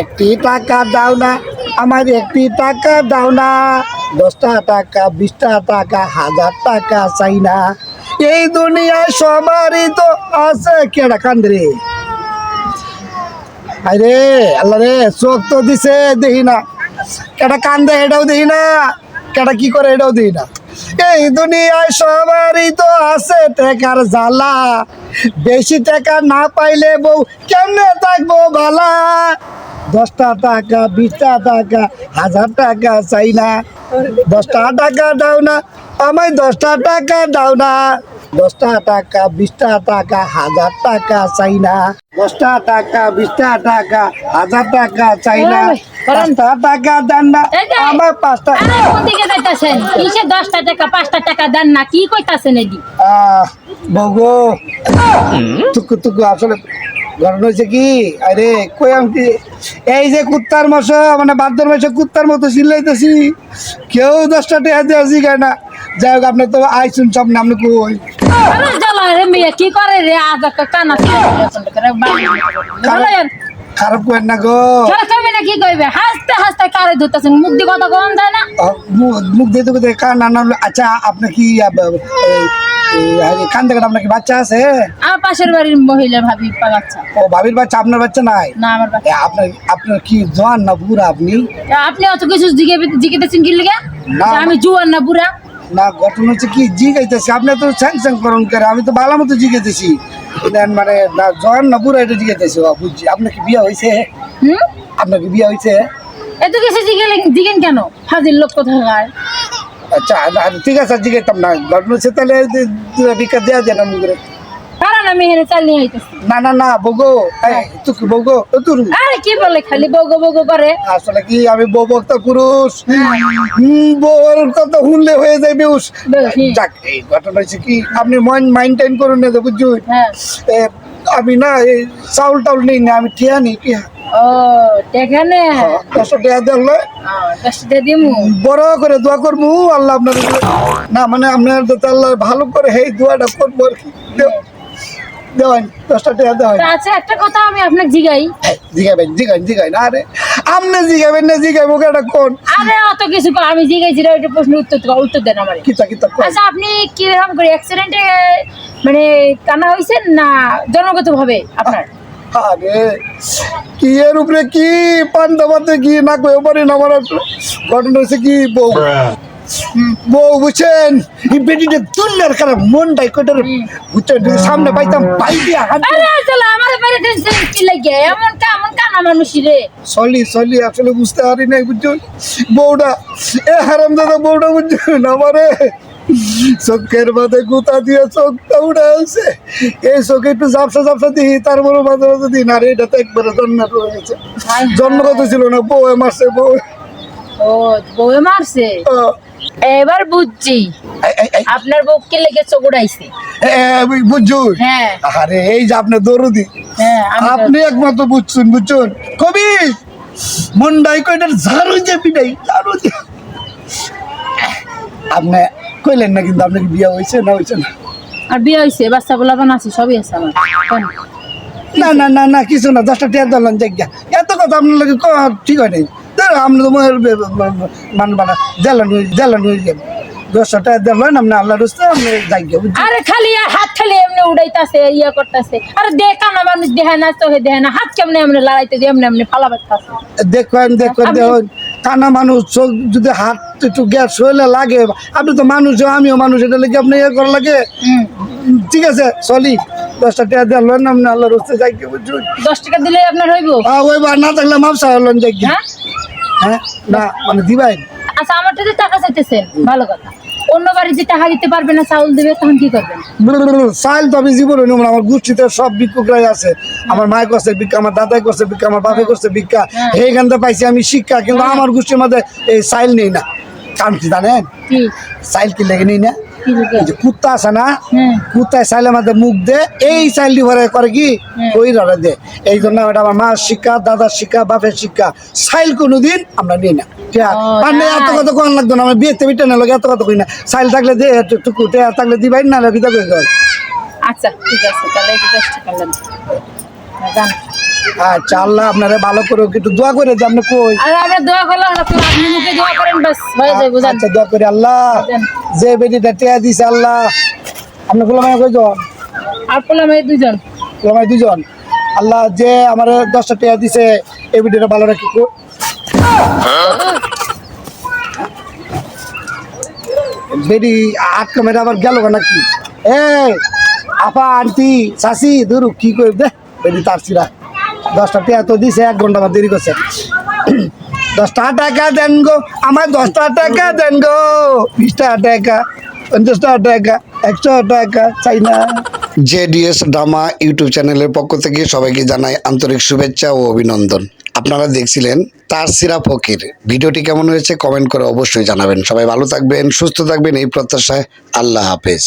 একটি টাকা দাও না, আমার একটি টাকা দাও না। দশটা টাকা, বিশটা টাকা, হাজার টাকা চাই না। এই দুনিয়ায় সবারই তো আছে কেডা কান্দরে আরে আল্লাহ রে, চোখ তো দিছে, দেখি না। কেডা কান্দে এটাও দেখি না, কেডা কি করে এটাও দেখি না। এই দুনিয়ায় সবারই তো আছে টাকার জ্বালা। বেশি টাকা না পাইলে বউ কেমনে থাকব বালা? দশটা টাকা বিশটা টাকা হাজার টাকা চাই না। দশটা টাকা দাও না আমায় দশটা টাকা দাও না। দশটা টাকা বিশটা টাকা হাজার টাকা চাই না। দশটা টাকা বিশটা টাকা হাজার টাকা চাই না। পাঁচটা টাকা দেন না আমার পাঁচটা দিকে যাইতাছেন? কিসে দশটা টাকা পাঁচটা টাকা দেন না? কি কইতাছেন এদি? আহ বগো টুকু টুকু আসলে ঘটনা হয়েছে কি? আরে কই আমি এই যে কুত্তার মশা মানে বাদ্যর মাসে কুত্তার মতো চিল্লাইতেছি কেউ দশটা টাকা দিয়ে না। যাই হোক আপনি তো আইসুন সব নাম কই কি করে রে? আজ কানা ছিল খারাপ করেন না গো। কইবে না কি কইবে? হাসতে হাসতে কারে ধরতেছেন? মুখ দিয়ে কথা কম যায় না? আহ, মু- মুখ দিয়ে তো কান না আচ্ছা আপনার কি থেকে আপনার কি বাচ্চা আছে? আমার পাশের বাড়ির মহিলা ভাবি ও ভাবির বাচ্চা আপনার বাচ্চা নাই? না আমার বাচ্চা আপনার আপনার কি জোয়ান না বুড়া আপনি? আপনি অত কিছু জিগে জিগেতেছেন কি লিগে? আমি জুয়ান না বুড়া। না ঘটনা হচ্ছে কি জিগাইতেছি। আপনি তো স্যাং স্যাং করুন করে আমি তো ভালো মতো জিগাইতেছি। মানে না জোয়ান না বুড়া এটা জিগাইতেছি ও, বুঝছি। আপনার কি বিয়ে হয়েছে হুম? আপনার কি বিয়ে হয়েছে এত কিছু জিগেলেন জিগেন কেন? হাজির লোক কোথায় আচ্ছা না, ঠিক আছে জিগাইতাম না। ঘটনা হচ্ছে তাহলে দেওয়া যায় না মুখে কারণ আমি হেরে চাল নিয়ে আইতেছি। না না না বগো তুই কি বগো ও তুই আরে কি বলে খালি বগো বগো করে? আসলে কি আমি বউ বক্তা পুরুষ? বউর কথা শুনলে হয়ে যায় বেউস যাক এই ঘটনা হচ্ছে কি আপনি মাইন্টেন করুন না বুঝুন হ্যাঁ। আমি না এই চাউল টাউল নেই না আমি টিয়া নিই ও এখানে দশটা টিয়া দেখলে দশটা দিমু। বড় করে দোয়া করব আল্লাহ আপনার না মানে আপনার যাতে আল্লাহ ভালো করে এই দোয়াটা করব আর কি। দেও- দেওয়ান দশটা টিয়া দেওয়ান তা আচ্ছা একটা কথা আমি আপনাকে জিগাই। জিগাবেন জিগাই জিগাই না আরে আপনি জিগাবেন না জিগাইবো কেটা কোন? আরে অত কিছু আমি জিগাইছি রে, ওইটা প্রশ্ন উত্তর উত্তর দেন আমার। কিতা কিতা কোন আচ্ছা আপনি কীরকম করে অ্যাক্সিডেন্টে মানে কানা হয়েছেন না জন্মগত ভাবে আপনার? আরে কি এর উপরে কি পান্তা পাতে কি না কয়ে পারি না আমার ঘটনা হচ্ছে কি বউ। বউ বুঝছেন? এই বেটিটা তুলনার খারাপ মনটাই কটার বুঝছেন? সামনে পাইতাম পাই দিয়া হাত আরে চলো আমার বাড়ি টেনশন কি লাগে? এমন কা এমন কানা মানুষই রে। সলি সলি আসলে বুঝতে পারি নাই বুঝছেন? বউটা এ হারাম দাদা বউটা বুঝছেন আমারে? চোখের মাঝে গুতা দিয়ে চোখটা উঠে আছে এই চোখে একটু ঝাপসা ঝাপসা দিই তারপরে মাঝে মাঝে দিই না রে এটা তো একবারে জন্ম রয়েছে জন্মগত ছিল না বউ। ও মারছে? এবার বুঝছি। আপনার বউ কে লেগে চোখ উড়াইছে? বুঝছ? হ্যাঁ। আরে এই যে দরদি। হ্যাঁ আপনি একমাত্র বুঝছেন বুঝছেন। কবি মুন্ডাই কয়টার ঝাড়ু যে পিটাই ঝাড়ু আপনি কইলেন না কিন্তু আপনার বিয়ে হয়েছে না হয়েছে না? আর বিয়ে হয়েছে বাচ্চা বলা বানাচ্ছি সবই আছে আমার না না না না কিছু না দশটা টিয়ার ধরলাম জায়গা এত কথা আপনার লাগে ক- ঠিক হয় নাই। আপনি তো মান বানা জ্বালান জ্বালান হয়ে যাবে দশটা টিয়ার ধরলেন আপনি আল্লাহ রুস্তে আপনি জায়গা আরে খালি আর হাত খালি এমনি উড়াইতাছে ইয়ে করতেছে। আরে দেখা না মানুষ দেহে না চোখে দেহে না হাত কেমনে এমনি লড়াইতে দিয়ে এমনি এমনি খাচ্ছে দেখেন দেখেন দেখুন কানা মানুষ চোখ যদি হাত একটু গ্যাস হইলে লাগে আপনি তো মানুষ আমিও মানুষ এটা লেগে আপনি ইয়ে করা লাগে? ঠিক আছে চলি। দশটা টাকা দিলেন আপনি আল্লাহ রস্তে যাই দশ টাকা দিলে আপনার হইব? আহ, ওই না থাকলে মাপসা লোন যাই হ্যাঁ? হ্যাঁ? না মানে দিবাই। আচ্ছা আমার তো টাকা চাইতেছেন ভালো কথা। অন্য বাড়িতে টাকা দিতে পারবে না চাউল দেবে তখন কি করবেন সাইল তো আমি জীবনে নেব। আমার গোষ্ঠীতে সব ভিক্ষুকরাই আছে। আমার মায় করছে ভিক্ষা আমার দাদাই করছে ভিক্ষা আমার বাপে করছে ভিক্ষা হ্যাঁ। এইখান থেকে পাইছি আমি শিক্ষা কিন্তু আমার গোষ্ঠীর মধ্যে এই সাইল নেই না। কারণ কি জানেন? চাইল সাইল কি লেগে নেই না? কুত্তা আছে না কুত্তায় চাইলে আমাদের মুখ দে এই চাইলটি ভরে করে কি। ওই রড়ে দে। এই জন্য এটা আমার মার শিক্ষা দাদার শিক্ষা বাপের শিক্ষা। সাইল কোনোদিন আমরা নিই না। মানে এত। কথা কোন লাগতো না আমার বিয়েতে বিটে না এত কথা কই না। সাইল থাকলে দে টুকু টেয়া থাকলে দিবাই না বিদা করে। আচ্ছা ঠিক আছে তাহলে আচ্ছা আল্লাহ আপনারা ভালো করে একটু দোয়া করে যে আপনি কই? আর আমরা দোয়া করলাম আপনি মুখে দোয়া করেন বাস। হয়ে যায় বুঝান? আচ্ছা দোয়া করে আল্লাহ। যে বেটিটা টিয়া দিছে আল্লাহ। আপনি গোলামাই কয়জন? আর গোলামাই দুজন আল্লাহ যে আমার দশটা টিয়া দিছে এই বেটিটা ভালো রাখি কো। বেটি আটকা মেরে আবার গেল নাকি? এ আপা আন্টি চাষি ধরু কি করে দে বেটি তার সিরা। দশটা টিয়া তো দিছে, এক ঘণ্টা আমার দেরি করছে। দশটা টাকা দেন গো আমার দশটা টাকা দেন গো, বিশটা টাকা, পঞ্চাশটা টাকা, একশো টাকা, চাই না। জেডিএস ড্রামা ইউটিউব চ্যানেলের পক্ষ থেকে সবাইকে জানাই আন্তরিক শুভেচ্ছা ও অভিনন্দন। আপনারা দেখছিলেন তার সিরা ফকির। ভিডিওটি কেমন হয়েছে কমেন্ট করে অবশ্যই জানাবেন। সবাই ভালো থাকবেন, সুস্থ থাকবেন, এই প্রত্যাশায় আল্লাহ হাফেজ।